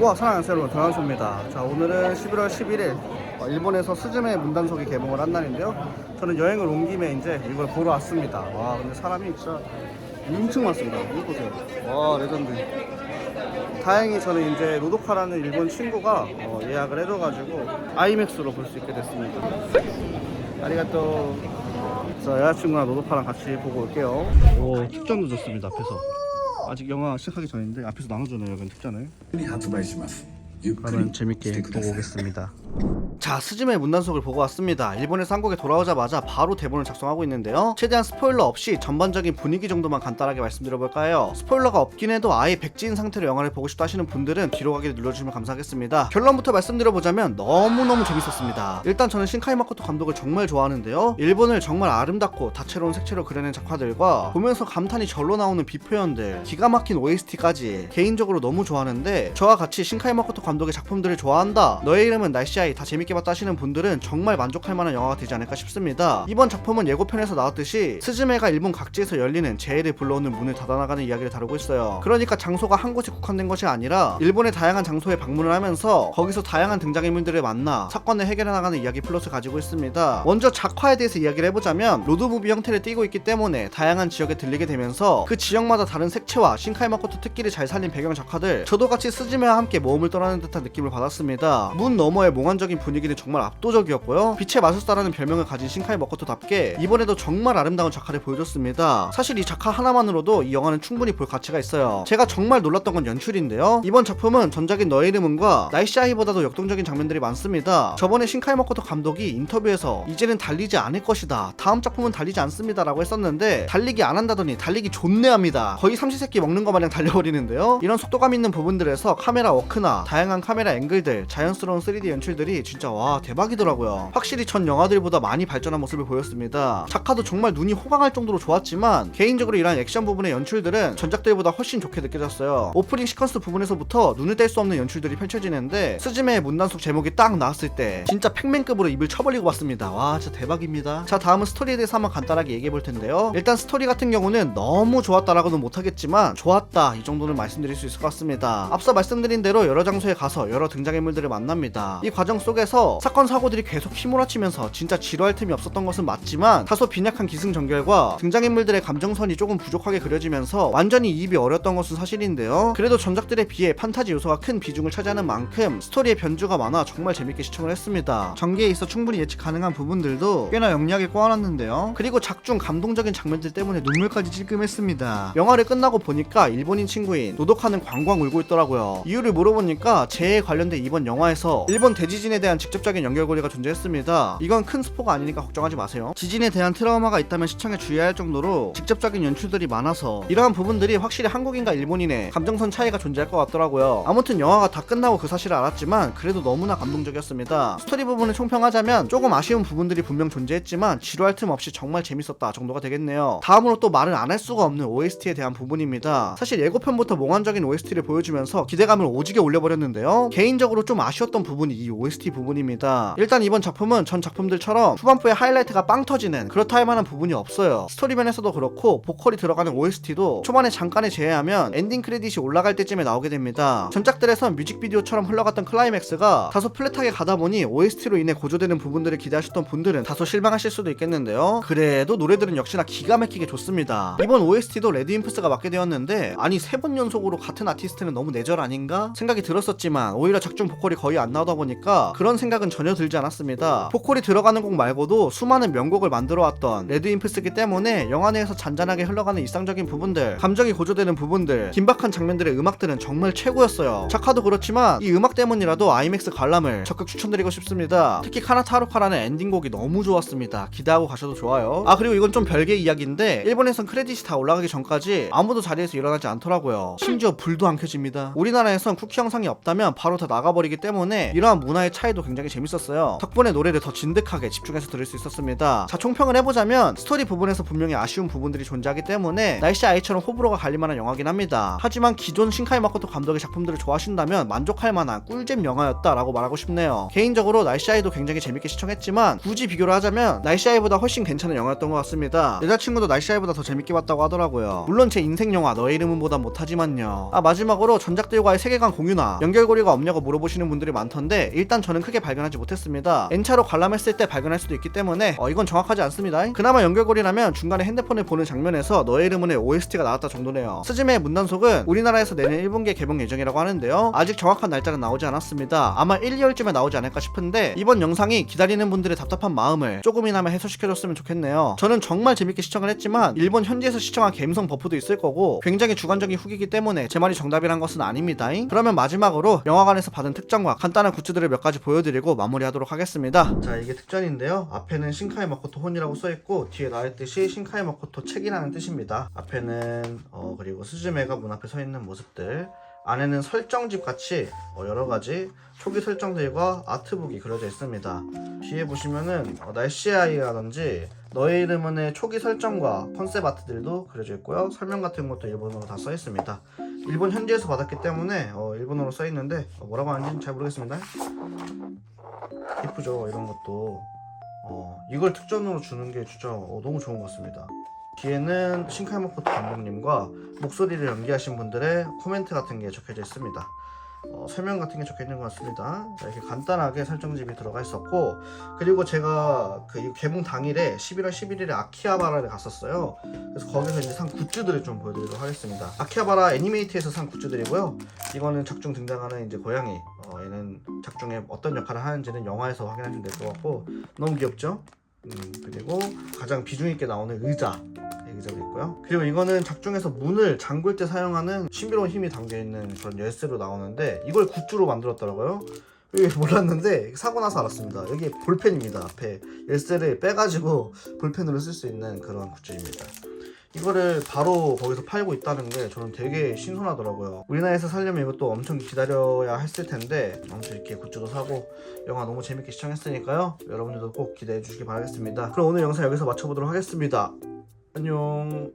우와 사랑하는 여러분 반갑습니다. 자 오늘은 11월 11일 어, 일본에서 스즈메 문단속이 개봉을 한 날인데요. 저는 여행을 온 김에 이제 이걸 보러 왔습니다. 와 근데 사람이 진짜 엄청 많습니다. 이거 보세요. 와 레전드. 다행히 저는 이제 로도카라는 일본 친구가 어, 예약을 해줘가지고 아이맥스로 볼 수 있게 됐습니다. 아리가또. 자 여자친구랑 로도카랑 같이 보고 올게요. 오 특전 늦었습니다 앞에서. 아직 영화 시작하기 전인데 앞에서 나눠주는 약간 특잖아요. 그러면 재밌게 보고 오겠습니다. 자, 스즈메 문단속을 보고 왔습니다. 일본에서 한국에 돌아오자마자 바로 대본을 작성하고 있는데요. 최대한 스포일러 없이 전반적인 분위기 정도만 간단하게 말씀드려볼까요? 스포일러가 없긴 해도 아예 백지인 상태로 영화를 보고 싶다 하시는 분들은 뒤로 가기를 눌러주시면 감사하겠습니다. 결론부터 말씀드려보자면 너무너무 재밌었습니다. 일단 저는 신카이 마코토 감독을 정말 좋아하는데요. 일본을 정말 아름답고 다채로운 색채로 그려낸 작화들과 보면서 감탄이 절로 나오는 비표현들, 기가 막힌 OST까지 개인적으로 너무 좋아하는데 저와 같이 신카이 마코토 감독의 작품들을 좋아한다. 너의 이름은 날씨 아이 다 재밌게 봤다 하시는 분들은 정말 만족할 만한 영화가 되지 않을까 싶습니다. 이번 작품은 예고편에서 나왔듯이 스즈메가 일본 각지에서 열리는 재해를 불러오는 문을 닫아나가는 이야기를 다루고 있어요. 그러니까 장소가 한 곳에 국한된 것이 아니라 일본의 다양한 장소에 방문을 하면서 거기서 다양한 등장인물들을 만나 사건을 해결해 나가는 이야기 플롯을 가지고 있습니다. 먼저 작화에 대해서 이야기를 해보자면 로드무비 형태를 띠고 있기 때문에 다양한 지역에 들리게 되면서 그 지역마다 다른 색채와 신카이 마코토 특기를 잘 살린 배경 작화들 저도 같이 스즈메와 함께 모험을 떠나는 듯한 느낌을 받았습니다. 문 너머의 몽환적인 분위기 는 정말 압도적이었고요. 빛의 마술사라는 별명을 가진 신카이 마코토답게 이번에도 정말 아름다운 작화를 보여줬습니다. 사실 이 작화 하나만으로도 이 영화는 충분히 볼 가치가 있어요. 제가 정말 놀랐던 건 연출인데요. 이번 작품은 전작인 너의 이름은과 나이샤이보다도 역동적인 장면들이 많습니다. 저번에 신카이 마코토 감독이 인터뷰에서 이제는 달리지 않을 것이다. 다음 작품은 달리지 않습니다 라고 했었는데 달리기 안 한다더니 달리기 존내 합니다. 거의 삼시세끼 먹는 것 마냥 달려버리는데요. 이런 속도감 있는 부분들에서 카메라 워크나 다양한 카메라 앵글들, 자연스러운 3D 연출들이 진짜 와 대박이더라고요. 확실히 전 영화들보다 많이 발전한 모습을 보였습니다. 작화도 정말 눈이 호강할 정도로 좋았지만 개인적으로 이런 액션 부분의 연출들은 전작들보다 훨씬 좋게 느껴졌어요. 오프닝 시퀀스 부분에서부터 눈을 뗄 수 없는 연출들이 펼쳐지는데 스즈메의 문단속 제목이 딱 나왔을 때 진짜 팩맨급으로 입을 쳐벌리고 봤습니다. 와 진짜 대박입니다. 자 다음은 스토리에 대해서 한번 간단하게 얘기해 볼 텐데요. 일단 스토리 같은 경우는 너무 좋았다라고는 못하겠지만 좋았다 이 정도는 말씀드릴 수 있을 것 같습니다. 앞서 말씀드린 대로 여러 장소에 가서 여러 등장인물들을 만납니다. 이 과정 속에서 사건 사고들이 계속 휘몰아치면서 진짜 지루할 틈이 없었던 것은 맞지만 다소 빈약한 기승전결과 등장인물들의 감정선이 조금 부족하게 그려지면서 완전히 이입이 어렸던 것은 사실인데요. 그래도 전작들에 비해 판타지 요소가 큰 비중을 차지하는 만큼 스토리의 변주가 많아 정말 재밌게 시청을 했습니다. 전개에 있어 충분히 예측 가능한 부분들도 꽤나 영리하게 꼬아놨는데요. 그리고 작중 감동적인 장면들 때문에 눈물까지 찔끔했습니다. 영화를 끝나고 보니까 일본인 친구인 노독하는 광광 울고 있더라고요. 이유를 물어보니까 재해에 관련된 이번 영화에서 일본 대지진에 대한 직접적인 연결고리가 존재했습니다. 이건 큰 스포가 아니니까 걱정하지 마세요. 지진에 대한 트라우마가 있다면 시청에 주의해야 할 정도로 직접적인 연출들이 많아서 이러한 부분들이 확실히 한국인과 일본인의 감정선 차이가 존재할 것 같더라고요. 아무튼 영화가 다 끝나고 그 사실을 알았지만 그래도 너무나 감동적이었습니다. 스토리 부분을 총평하자면 조금 아쉬운 부분들이 분명 존재했지만 지루할 틈 없이 정말 재밌었다 정도가 되겠네요. 다음으로 또 말을 안 할 수가 없는 OST에 대한 부분입니다. 사실 예고편부터 몽환적인 OST를 보여주면서 기대감을 오지게 올려버렸는데요. 개인적으로 좀 아쉬웠던 부분이 이 OST 부분입니다. 일단 이번 작품은 전 작품들처럼 후반부에 하이라이트가 빵 터지는 그렇다 할 만한 부분이 없어요. 스토리 면에서도 그렇고 보컬이 들어가는 OST도 초반에 잠깐에 제외하면 엔딩 크레딧이 올라갈 때쯤에 나오게 됩니다. 전작들에선 뮤직비디오처럼 흘러갔던 클라이맥스가 다소 플랫하게 가다 보니 OST로 인해 고조되는 부분들을 기대하셨던 분들은 다소 실망하실 수도 있겠는데요. 그래도 노래들은 역시나 기가 막히게 좋습니다. 이번 OST도 레드임프스가 맡게 되었는데 아니 세 번 연속으로 같은 아티스트는 너무 내절 아닌가 생각이 들었었지만 오히려 작중 보컬이 거의 안 나오다 보니까 그런 생각 은 전혀 들지 않았습니다. 보컬이 들어가는 곡 말고도 수많은 명곡을 만들어 왔던 레드임프스기 때문에 영화 내에서 잔잔하게 흘러가는 일상적인 부분들, 감정이 고조되는 부분들, 긴박한 장면들의 음악들은 정말 최고였어요. 작화도 그렇지만 이 음악 때문이라도 아이맥스 관람을 적극 추천드리고 싶습니다. 특히 카나타 하루카라는 엔딩곡이 너무 좋았습니다. 기대하고 가셔도 좋아요. 아 그리고 이건 좀 별개 이야기인데 일본에선 크레딧이 다 올라가기 전까지 아무도 자리에서 일어나지 않더라고요. 심지어 불도 안 켜집니다. 우리나라에선 쿠키 영상이 없다면 바로 다 나가버리기 때문에 이러한 문화의 차이도 굉장히 굉장히 재밌었어요. 덕분에 노래를 더 진득하게 집중해서 들을 수 있었습니다. 자 총평을 해보자면 스토리 부분에서 분명히 아쉬운 부분들이 존재하기 때문에 날씨 아이처럼 호불호가 갈릴 만한 영화긴 합니다. 하지만 기존 신카이 마코토 감독의 작품들을 좋아하신다면 만족할 만한 꿀잼 영화였다라고 말하고 싶네요. 개인적으로 날씨 아이도 굉장히 재밌게 시청했지만 굳이 비교를 하자면 날씨 아이보다 훨씬 괜찮은 영화였던 것 같습니다. 여자친구도 날씨 아이보다 더 재밌게 봤다고 하더라고요. 물론 제 인생 영화 너의 이름은 보다 못하지만요. 아 마지막으로 전작들과의 세계관 공유나 연결고리가 없냐고 물어보시는 분들이 많던데 일단 저는 크게 발견하지 못했습니다. N차로 관람했을 때 발견할 수도 있기 때문에 어, 이건 정확하지 않습니다. 그나마 연결고리라면 중간에 핸드폰을 보는 장면에서 너의 이름은의 OST가 나왔다 정도네요. 스즈메의 문단속은 우리나라에서 내년 1분기에 개봉 예정이라고 하는데요. 아직 정확한 날짜는 나오지 않았습니다. 아마 1, 2월쯤에 나오지 않을까 싶은데 이번 영상이 기다리는 분들의 답답한 마음을 조금이나마 해소시켜줬으면 좋겠네요. 저는 정말 재밌게 시청을 했지만 일본 현지에서 시청한 감성 버프도 있을 거고 굉장히 주관적인 후기이기 때문에 제 말이 정답이란 것은 아닙니다. 그러면 마지막으로 영화관에서 받은 특전과 간단한 굿즈들을 몇 가지 보여드 리고 마무리하도록 하겠습니다. 자 이게 특전인데요. 앞에는 신카이 마코토 혼이라고 써있고 뒤에 나랬듯이 신카이 마코토 책이라는 뜻입니다. 앞에는 어, 그리고 스즈메가 문 앞에 서 있는 모습들 안에는 설정집 같이 어, 여러 가지 초기 설정들과 아트북이 그려져 있습니다. 뒤에 보시면은 어, 날씨 아이라든지 너의 이름은의 초기 설정과 컨셉 아트들도 그려져 있고요. 설명 같은 것도 일본어로 다 써 있습니다. 일본 현지에서 받았기 때문에 어, 일본어로 써 있는데 어, 뭐라고 하는지는 잘 모르겠습니다. 예쁘죠 이런 것도. 어, 이걸 특전으로 주는 게 진짜 어, 너무 좋은 것 같습니다. 뒤에는 신카이모코토 감독님과 목소리를 연기하신 분들의 코멘트 같은 게 적혀져 있습니다. 어, 설명 같은 게 적혀 있는 것 같습니다. 자, 이렇게 간단하게 설정집이 들어가 있었고 그리고 제가 그이 개봉 당일에 11월 11일에 아키하바라를 갔었어요. 그래서 거기서 이제 산 굿즈들을 좀 보여드리도록 하겠습니다. 아키하바라 애니메이트에서 산 굿즈들이고요. 이거는 작중 등장하는 이제 고양이. 어, 얘는 작중에 어떤 역할을 하는지는 영화에서 확인하시면 될 것 같고 너무 귀엽죠? 음, 그리고 가장 비중 있게 나오는 의자. 네, 의자도 있고요. 그리고 이거는 작중에서 문을 잠글 때 사용하는 신비로운 힘이 담겨 있는 그런 열쇠로 나오는데 이걸 굿즈로 만들었더라고요. 이게 몰랐는데 사고 나서 알았습니다. 여기 볼펜입니다. 앞에 열쇠를 빼가지고 볼펜으로 쓸 수 있는 그런 굿즈입니다. 이거를 바로 거기서 팔고 있다는 게 저는 되게 신선하더라고요. 우리나라에서 살려면 이것도 엄청 기다려야 했을 텐데 아무튼 이렇게 굿즈도 사고 영화 너무 재밌게 시청했으니까요. 여러분들도 꼭 기대해 주시기 바라겠습니다. 그럼 오늘 영상 여기서 마쳐보도록 하겠습니다. 안녕.